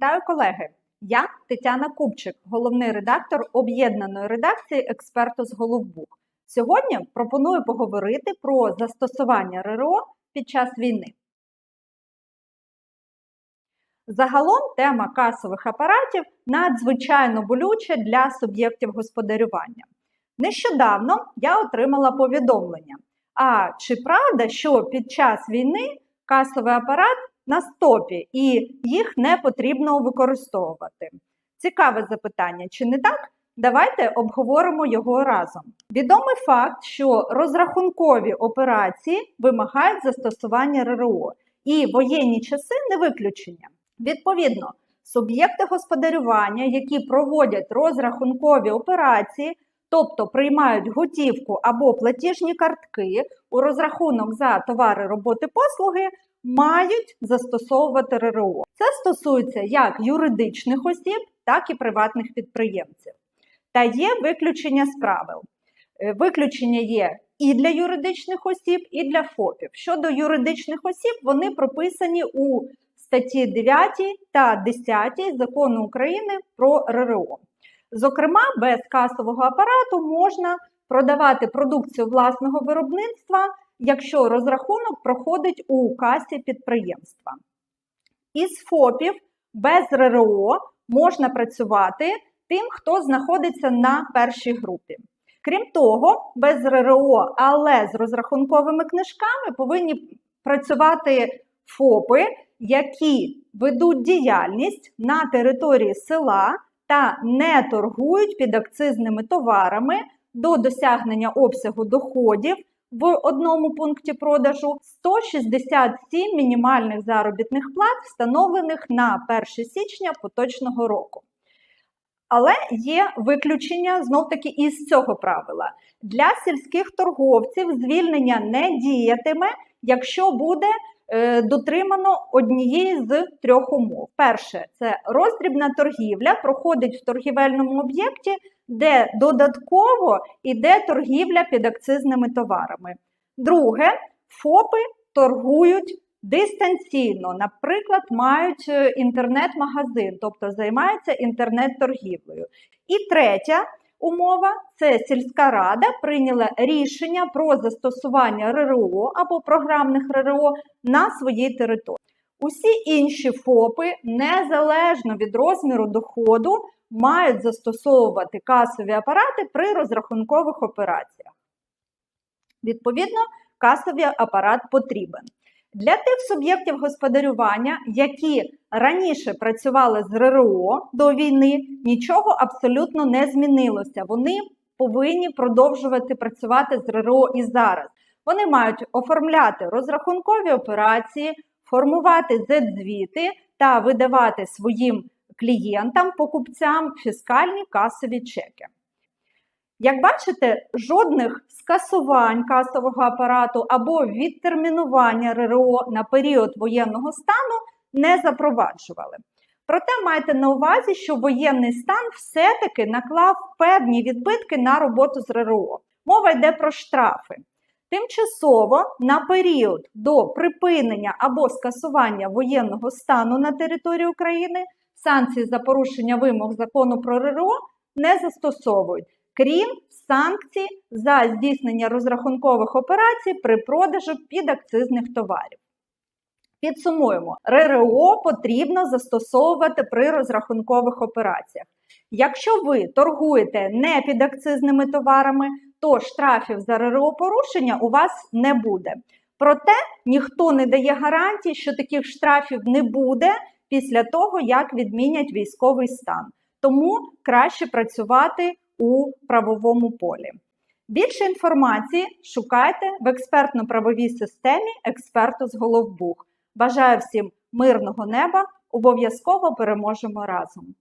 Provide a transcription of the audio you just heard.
Вітаю колеги! Я Тетяна Купчик, головний редактор об'єднаної редакції Експерту з Головбух. Сьогодні пропоную поговорити про застосування РРО під час війни. Загалом тема касових апаратів надзвичайно болюча для суб'єктів господарювання. Нещодавно я отримала повідомлення. А чи правда, що під час війни касовий апарат на стопі і їх не потрібно використовувати? Цікаве запитання, чи не так? Давайте обговоримо його разом. Відомий факт, що розрахункові операції вимагають застосування РРО, і воєнні часи не виключення. Відповідно, суб'єкти господарювання, які проводять розрахункові операції, тобто приймають готівку або платіжні картки у розрахунок за товари, роботи, послуги, мають застосовувати РРО. Це стосується як юридичних осіб, так і приватних підприємців. Та є виключення з правил. Е, Виключення є і для юридичних осіб, і для ФОПів. Щодо юридичних осіб, вони прописані у статті 9 та 10 закону України про РРО. Зокрема, без касового апарату можна продавати продукцію власного виробництва, якщо розрахунок проходить у касі підприємства. Із ФОПів без РРО можна працювати тим, хто знаходиться на першій групі. Крім того, без РРО, але з розрахунковими книжками повинні працювати ФОПи, які ведуть діяльність на території села та не торгують підакцизними товарами до досягнення обсягу доходів в одному пункті продажу 167 мінімальних заробітних плат, встановлених на 1 січня поточного року. Але є виключення знов-таки із цього правила. Для сільських торговців звільнення не діятиме, якщо буде дотримано однієї з трьох умов. Перше, це роздрібна торгівля проходить в торгівельному об'єкті, де додатково йде торгівля під акцизними товарами. Друге, ФОПи торгують дистанційно, наприклад, мають е, інтернет-магазин, тобто займаються інтернет-торгівлею. І третя умова це сільська рада прийняла рішення про застосування РРО або програмних РРО на своїй території. Усі інші ФОПи, незалежно від розміру доходу, мають застосовувати касові апарати при розрахункових операціях. Відповідно, касовий апарат потрібен. Для тих суб'єктів господарювання, які раніше працювали з РРО до війни, нічого абсолютно не змінилося. Вони повинні продовжувати працювати з РРО і зараз. Вони мають оформляти розрахункові операції, формувати Z-звіти та видавати своїм клієнтам, покупцям фіскальні касові чеки. Як бачите, жодних скасувань касового апарату або відтермінування РРО на період воєнного стану не запроваджували. Проте майте на увазі, що воєнний стан все-таки наклав певні відбитки на роботу з РРО. Мова йде про штрафи. Тимчасово на період до припинення або скасування воєнного стану на території України санкції за порушення вимог закону про РРО не застосовують крім санкцій за здійснення розрахункових операцій при продажу підакцизних товарів. Підсумуємо, РРО потрібно застосовувати при розрахункових операціях. Якщо ви торгуєте не підакцизними товарами, то штрафів за РРО порушення у вас не буде. Проте ніхто не дає гарантії, що таких штрафів не буде після того, як відмінять військовий стан. Тому краще працювати у правовому полі. Більше інформації шукайте в експертно-правовій системі експерту з Головбух. Бажаю всім мирного неба! Обов'язково переможемо разом!